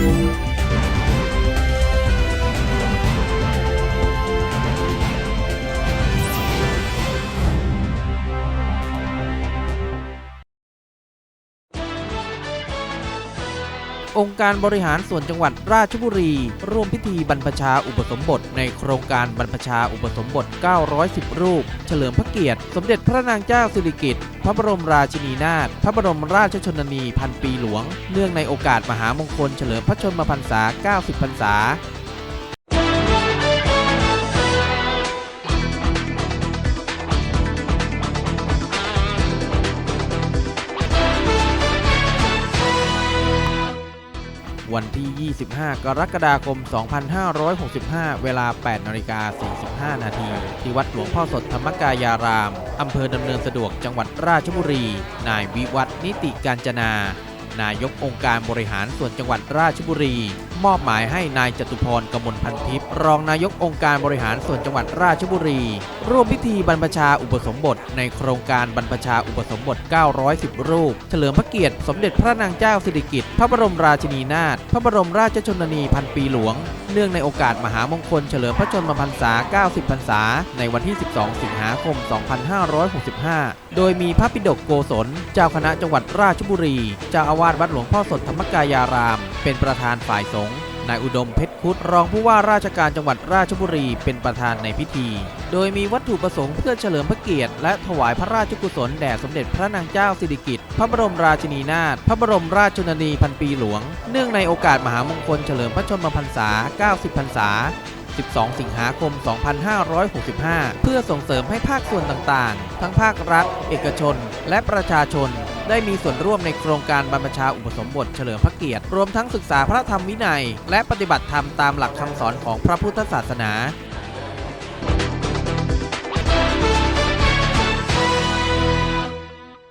哦。 องค์การบริหารส่วนจังหวัดราชบุรี ร่วมพิธีบรรพชาอุปสมบท ในโครงการบรรพชาอุปสมบท 910 รูป เฉลิมพระเกียรติ สมเด็จพระนางเจ้าสิริกิติ์พระบรมราชินีนาถพระบรมราชชนนีพันปีหลวง เนื่องในโอกาสมหามงคลเฉลิมพระชนมพรรษา 90 พรรษา วันที่ 25 กรกฎาคม 2565 เวลา 8นาฬิกา45 นาที ที่วัดหลวงพ่อสดธรรมกายาราม อำเภอดำเนินสะดวกจังหวัดราชบุรี นายวิวัฒนิติการจนา นายกองค์การบริหารส่วนจังหวัดราชบุรี มอบหมายให้นายจตุพรกมลพันทิพย์รองนายกองค์การบริหารส่วนจังหวัดราชบุรี ร่วมพิธีบรรพชาอุปสมบท ในโครงการบรรพชาอุปสมบท 910 รูป เฉลิมพระเกียรติสมเด็จพระนางเจ้าสิริกิติ์พระบรมราชินีนาถพระบรมราชชนนีพันปีหลวง เนื่องในโอกาสมหามงคลเฉลิมพระชนมพรรษา 90 พรรษา ในวันที่ 12 สิงหาคม 2565 โดยมีพระปิฎกโกศล เจ้าคณะจังหวัดราชบุรี เจ้าอาวาสวัดหลวงพ่อสดธรรมกายาราม เป็นประธานฝ่ายสงฆ์ นายอุดมเพชรคุดรองผู้ว่าราชการจังหวัดราชบุรีเป็นประธานในพิธี โดยมีวัตถุประสงค์เพื่อเฉลิมพระเกียรติและถวายพระราชกุศลแด่สมเด็จพระนางเจ้าสิริกิติ์พระบรมราชินีนาถพระบรมราชชนนีพันปีหลวง เนื่องในโอกาสมหามงคลเฉลิมพระชนมพรรษา 90 พรรษา 12 สิงหาคม 2565 เพื่อส่งเสริมให้ภาคส่วนต่างๆ ทั้งภาครัฐ เอกชน และประชาชน ได้มีส่วนร่วมในโครงการบรรพชาอุปสมบทเฉลิมพระเกียรติ รวมทั้งศึกษาพระธรรมวินัย และปฏิบัติธรรมตามหลักคำสอนของพระพุทธศาสนา